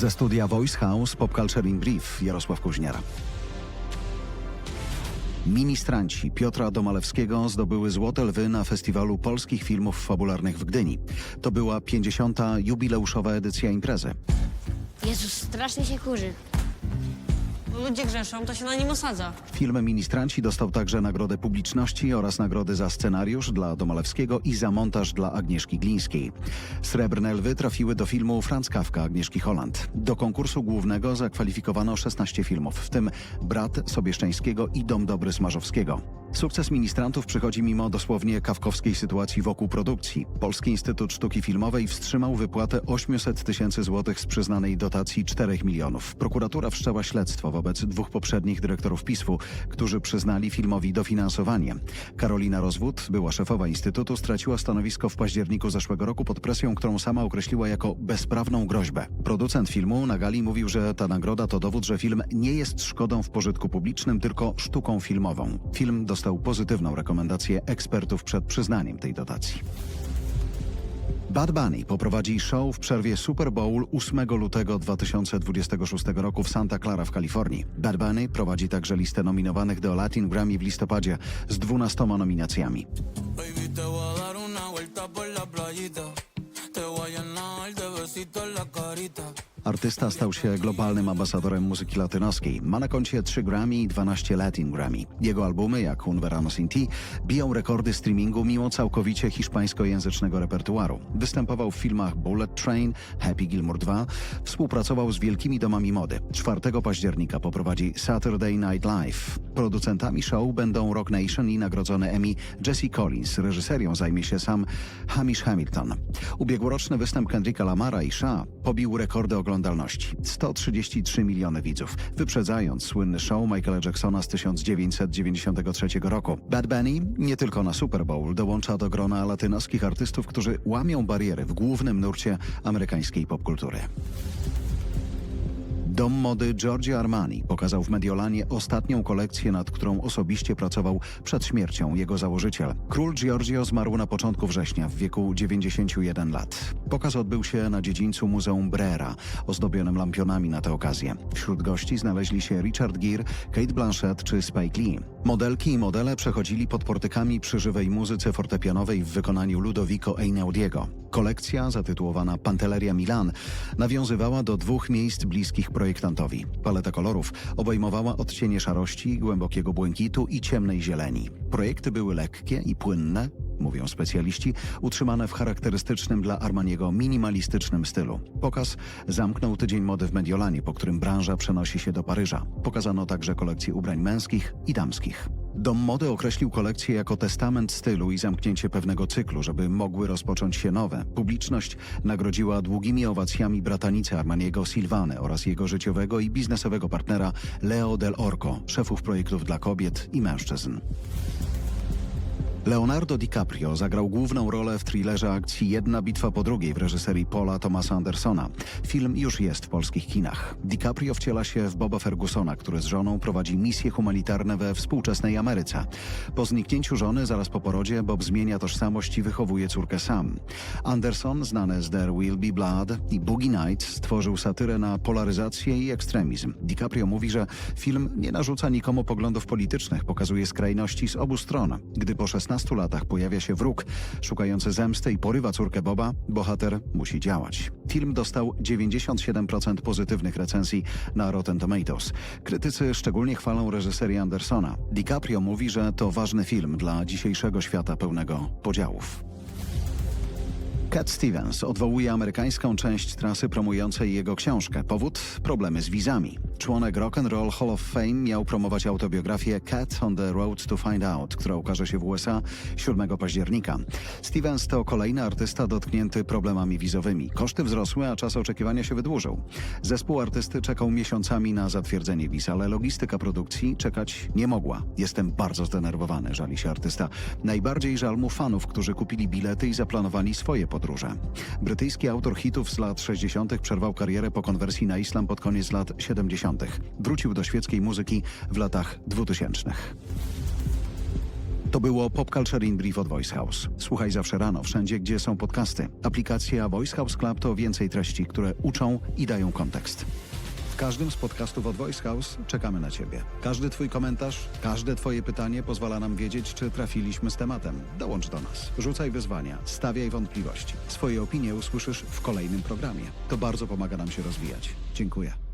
Ze studia Voice House Pop Culture in Brief Jarosław Kuźniar. Ministranci Piotra Domalewskiego zdobyły Złote Lwy na Festiwalu Polskich Filmów Fabularnych w Gdyni. To była 50. jubileuszowa edycja imprezy. Jezus, strasznie się kurzy. Ludzie grzeszą, to się na nim osadza. Film Ministranci dostał także Nagrodę Publiczności oraz nagrody za scenariusz dla Domalewskiego i za montaż dla Agnieszki Glińskiej. Srebrne lwy trafiły do filmu Franz Kafka Agnieszki Holland. Do konkursu głównego zakwalifikowano 16 filmów, w tym Brat Sobieszczeńskiego i Dom Dobry Smarzowskiego. Sukces ministrantów przychodzi mimo dosłownie kawkowskiej sytuacji wokół produkcji. Polski Instytut Sztuki Filmowej wstrzymał wypłatę 800 tysięcy złotych z przyznanej dotacji 4 milionów. Prokuratura wszczęła śledztwo wobec dwóch poprzednich dyrektorów PISF-u, którzy przyznali filmowi dofinansowanie. Karolina Rozwód, była szefowa Instytutu, straciła stanowisko w październiku zeszłego roku pod presją, którą sama określiła jako bezprawną groźbę. Producent filmu na gali mówił, że ta nagroda to dowód, że film nie jest szkodą w pożytku publicznym, tylko sztuką filmową. Film dostał pozytywną rekomendację ekspertów przed przyznaniem tej dotacji. Bad Bunny poprowadzi show w przerwie Super Bowl 8 lutego 2026 roku w Santa Clara w Kalifornii. Bad Bunny prowadzi także listę nominowanych do Latin Grammy w listopadzie z 12 nominacjami. Baby, Artysta stał się globalnym ambasadorem muzyki latynoskiej. Ma na koncie 3 Grammy i 12 Latin Grammy. Jego albumy, jak Un Verano Sin Ti, biją rekordy streamingu mimo całkowicie hiszpańskojęzycznego repertuaru. Występował w filmach Bullet Train, Happy Gilmore 2, współpracował z wielkimi domami mody. 4 października poprowadzi Saturday Night Live. Producentami show będą Rock Nation i nagrodzony Emmy Jesse Collins. Reżyserią zajmie się sam Hamish Hamilton. Ubiegłoroczny występ Kendricka Lamara i Sha pobił rekordy oglądalności. 133 miliony widzów, wyprzedzając słynny show Michaela Jacksona z 1993 roku. Bad Bunny nie tylko na Super Bowl dołącza do grona latynoskich artystów, którzy łamią bariery w głównym nurcie amerykańskiej popkultury. Dom mody Giorgio Armani pokazał w Mediolanie ostatnią kolekcję, nad którą osobiście pracował przed śmiercią jego założyciel. Król Giorgio zmarł na początku września w wieku 91 lat. Pokaz odbył się na dziedzińcu Muzeum Brera, ozdobionym lampionami na tę okazję. Wśród gości znaleźli się Richard Gere, Kate Blanchett czy Spike Lee. Modelki i modele przechodzili pod portykami przy żywej muzyce fortepianowej w wykonaniu Ludovico Einaudiego. Kolekcja, zatytułowana Pantelleria Milan, nawiązywała do dwóch miejsc bliskich projektantowi. Paleta kolorów obejmowała odcienie szarości, głębokiego błękitu i ciemnej zieleni. Projekty były lekkie i płynne, mówią specjaliści, utrzymane w charakterystycznym dla Armaniego minimalistycznym stylu. Pokaz zamknął tydzień mody w Mediolanie, po którym branża przenosi się do Paryża. Pokazano także kolekcje ubrań męskich i damskich. Dom mody określił kolekcję jako testament stylu i zamknięcie pewnego cyklu, żeby mogły rozpocząć się nowe. Publiczność nagrodziła długimi owacjami bratanicę Armaniego Silvane oraz jego życiowego i biznesowego partnera Leo Del Orco, szefów projektów dla kobiet i mężczyzn. Leonardo DiCaprio zagrał główną rolę w thrillerze akcji Jedna bitwa po drugiej w reżyserii Paula Thomasa Andersona. Film już jest w polskich kinach. DiCaprio wciela się w Boba Fergusona, który z żoną prowadzi misje humanitarne we współczesnej Ameryce. Po zniknięciu żony zaraz po porodzie Bob zmienia tożsamość i wychowuje córkę sam. Anderson, znany z There Will Be Blood i Boogie Nights, stworzył satyrę na polaryzację i ekstremizm. DiCaprio mówi, że film nie narzuca nikomu poglądów politycznych, pokazuje skrajności z obu stron. Gdy po 16 latach pojawia się wróg szukający zemsty i porywa córkę Boba, bohater musi działać. Film dostał 97% pozytywnych recenzji na Rotten Tomatoes. Krytycy szczególnie chwalą reżyserię Andersona. DiCaprio mówi, że to ważny film dla dzisiejszego świata pełnego podziałów. Cat Stevens odwołuje amerykańską część trasy promującej jego książkę. Powód? Problemy z wizami. Członek Rock and Roll Hall of Fame miał promować autobiografię Cat on the Road to Find Out, która ukaże się w USA 7 października. Stevens to kolejny artysta dotknięty problemami wizowymi. Koszty wzrosły, a czas oczekiwania się wydłużył. Zespół artysty czekał miesiącami na zatwierdzenie wiz, ale logistyka produkcji czekać nie mogła. Jestem bardzo zdenerwowany, żali się artysta. Najbardziej żal mu fanów, którzy kupili bilety i zaplanowali swoje podróże. Brytyjski autor hitów z lat 60. przerwał karierę po konwersji na islam pod koniec lat 70. Wrócił do świeckiej muzyki w latach 2000. To było Pop Culture in Brief od Voice House. Słuchaj zawsze rano, wszędzie, gdzie są podcasty. Aplikacja Voice House Club to więcej treści, które uczą i dają kontekst. Każdym z podcastów od Voice House czekamy na Ciebie. Każdy Twój komentarz, każde Twoje pytanie pozwala nam wiedzieć, czy trafiliśmy z tematem. Dołącz do nas. Rzucaj wyzwania, stawiaj wątpliwości. Swoje opinie usłyszysz w kolejnym programie. To bardzo pomaga nam się rozwijać. Dziękuję.